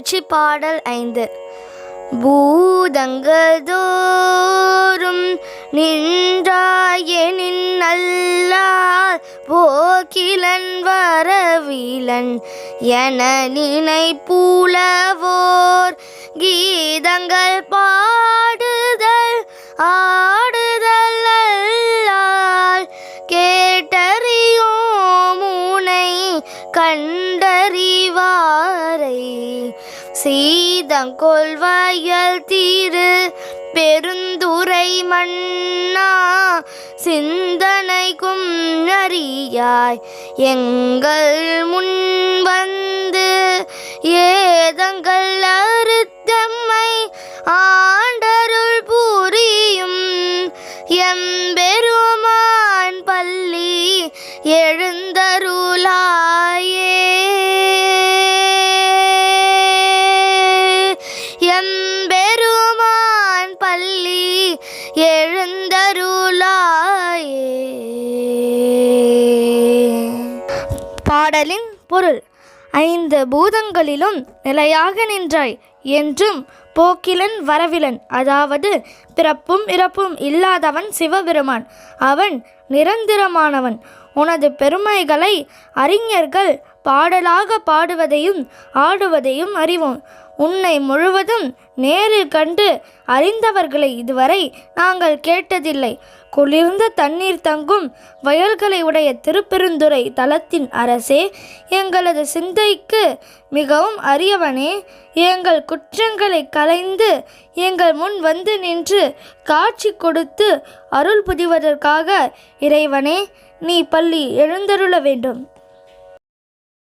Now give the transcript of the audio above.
திருச்சிப்பாடல் ஐந்து. பூதங்கள் தோறும் நின்றாயெனின் நல்லால் போக்கிலன் வரவிலன் என நினைப்புலவோர் கீதங்கள் பா சீதங்கொள்வாயல் தீரு பெருந்துரை மன்னா சிந்தனைக்கும் அறியாய் எங்கள் முன் வந்து ஏதங்கள் அறுத்தம்மை ஆண்டருள் புரியும். எம்பெருமான் பள்ளி எழுந்த எழுந்தருளாயே. பாடலின் பொருள் ஐந்து பூதங்களிலும் நிலையாக நின்றாய் என்றும் போக்கிலன் வரவிலன். அதாவது பிறப்பும் இறப்பும் இல்லாதவன் சிவபெருமான். அவன் நிரந்தரமானவன். உனது பெருமைகளை அறிஞர்கள் பாடலாக பாடுவதையும் ஆடுவதையும் அறிவோம். உன்னை முழுவதும் நேரில் கண்டு அறிந்தவர்களை இதுவரை நாங்கள் கேட்டதில்லை. குளிர்ந்த தண்ணீர் தங்கும் வயல்களை உடைய திருப்பெருந்துறை தலத்தின் அரசே எங்களது சிந்தைக்கு மிகவும் அரியவனே. எங்கள் குற்றங்களை கல களைந்து எங்கள் முன் வந்து நின்று காட்சி கொடுத்து அருள் புரிவதற்காக இறைவனே நீ பள்ளி எழுந்தருள வேண்டும்.